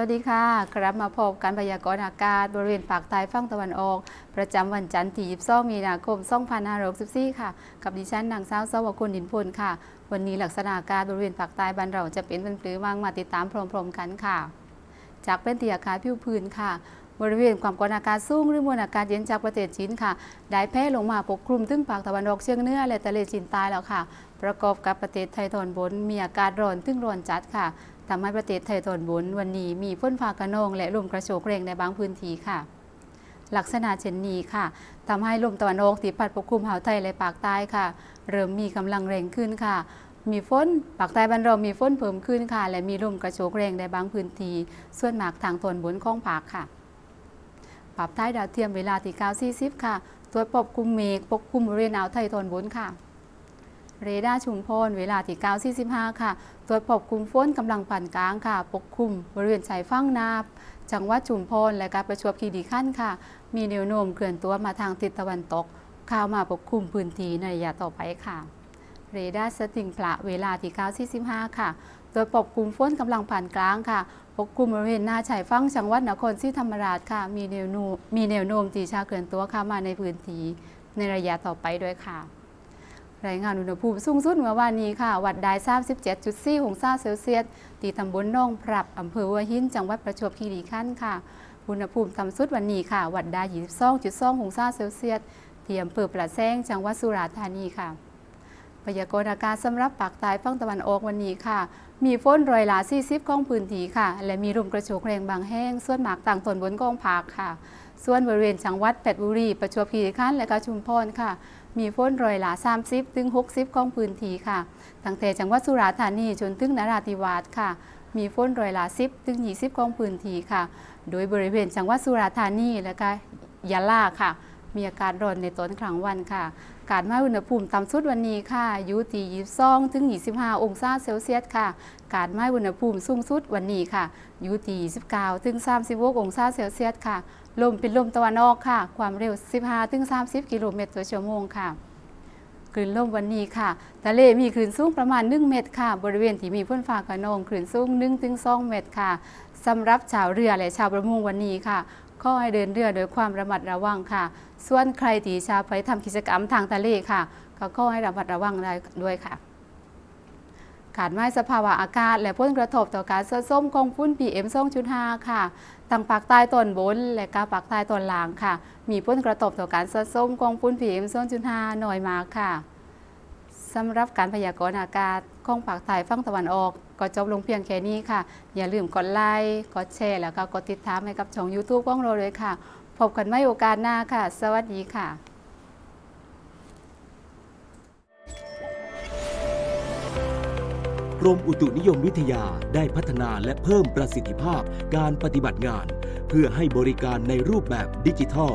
วัสดีค่ะ ครับมาพบการพยากรณ์อากาศ บริเวณปากใต้ฝั่งตะวันออก ประจำวันจันทร์ที่22มีนาคม2564ค่ะ กับดิฉันนางสาวสวกุลดินพลค่ะ วันนี้ลักษณะอากาศบริเวณปากใต้บ้านเราจะเป็นเป็นปรือว่างมาติดตามพร้อมๆกันค่ะ จากเป็นตีอากาศผิวพื้นค่ะ บริเวณความกดอากาศสูงหรือมวลอากาศเย็นจากประเทศจีนค่ะ ได้แพร่ลงมาปกคลุมถึงภาคตะวันออกเฉียงเหนือและทะเลจีนใต้แล้วค่ะ ประกอบกับประเทศไทยตอนบน มีอากาศร้อนถึงร้อนจัดค่ะทำให้ประเทศไทยตอนบนวันนี้มีฝนฟ้ากระนอง และลมกระโชกแรงในบางพื้นที่ค่ะ ลักษณะเช่นนี้ค่ะทำให้ลมตะวันออกที่พัดปกคลุมอ่าวไทยและภาคใต้ค่ะ เริ่มมีกำลังแรงขึ้นค่ะมีฝนภาคใต้บ้านเรามีฝนเพิ่มขึ้นค่ะ และมีลมกระโชกแรงในบางพื้นที่ ส่วนมากทางตอนบนของภาคค่ะ ปรับใต้ดาวเทียมเวลาที่ 940 ค่ะตัวปกคลุมเมฆปกคลุมบริเวณอ่าวไทยตอนบนค่ะ เรดาร์ชุมพรเวลาที่ 945 ค่ะตัวจปกคลุมฝนกำลังปานกลางค่ะ ปกคลุมบริเวณชายฝั่งนาบจังหวัดชุมพรและการประจวบคีรีขันธ์ค่ะ มีแนวโน้มเคลื่อนตัวมาทางทิศตะวันตก เข้ามาปกคลุมพื้นที่ในระยะต่อไปค่ะ รดาร์สติงพระเวลาที่945ค่ะ โดยปกคลุมฝนกำลังผ่านกลางค่ะปกคลุมบริเวณหน้าชายฝั่งจังหวัดนครศรีธรรมราชค่ะ มีแนวโน้มมีแนวโน้มตีชาเคลื่อนตัวเข้ามาในพื้นที่ในระยะต่อไปด้วยค่ะ รายงานอุณหภูมิสูงสุดเมื่อวานนี้ค่ะ วัดได้37.4องศาเซลเซียสตีตำบลนองปรับอำเภอหัวหินจังหวัดประจวบคีรีขันธ์ค่ะ อุณหภูมิต่ำสุดวันนี้ค่ะ วัดได้22.2องศาเซลเซียสที่อำเภอประแซงจังหวัดสุราษฎร์ธานีค่ะ พยากรณ์อากาศสำหรับปากใต้ฝั่งตะวันออกวันนี้ค่ะ มีฝนรอยหลา40ของพื้นที่ค่ะ และมีลมกระโชกแรงบางแห้ง ส่วนมากต่างตนบนกองภาคค่ะ ส่วนบริเวณจังหวัดเพชรบุรี ประจวบคีรีขันธ์และก็ชุมพรค่ะ มีฝนรอยหลา30ถึง60ของพื้นที่ค่ะ ตั้งแต่จังหวัดสุราษฎร์ธานีจนถึงนราธิวาสค่ะ มีฝนรอยหลา10ถึง20ของพื้นที่ค่ะ โดยบริเวณจังหวัดสุราษฎร์ธานีและก็ยะลาค่ะ มีอากาศร้อนในตอนกลางวันค่ะการมาอุณหภูมิต่ำสุดวันนี้ค่ะอยู่ที่22ถึง25องศาเซลเซียสค่ะการมาอุณหภูมิสูงสุดวันนี้ค่ะอยู่ที่29ถึง36องศาเซลเซียสค่ะ ลมเป็นลมตะวันออกค่ะ ความเร็ว15ถึง30กิโลเมตรต่อชั่วโมงค่ะคลื่นลมวันนี้ค่ะ ทะเลมีคลื่นสูงประมาณ 1 เมตรค่ะ บริเวณที่มีฝนฟ้าขนองคลื่นสูง1ถึง2เมตรค่ะสำหรับชาวเรือและชาวประมงวันนี้ค่ะ ขอให้เดินเรือโดยความระมัดระวังค่ะ ส่วนใครที่ชาไปทำกิจกรรมทางทะเลค่ะ ก็ขอให้ระมัดระวังได้ด้วยค่ะขาดไม้สภาวะอากาศ และผลกระทบต่อการสะสมของฝุ่น PM 2.5 ค่ะทางภาคใต้ตอนบน และก็ภาคใต้ตอนล่างค่ะ มีผลกระทบต่อการสะสมของฝุ่น PM 2.5น้อยมากค่ะสำหรับการพยากรณ์อากาศ ของภาคใต้ฝั่งตะวันออก ก็จบลงเพียงแค่นี้ค่ะ อย่าลืมกดไลค์กดแชร์แล้วก็กดติดตามให้กับช่อง YouTube ของเราเลยค่ะ พบกันใหม่โอกาสหน้าค่ะ สวัสดีค่ะกรมอุตุนิยมวิทยาได้พัฒนาและเพิ่มประสิทธิภาพการปฏิบัติงาน เพื่อให้บริการในรูปแบบดิจิทัล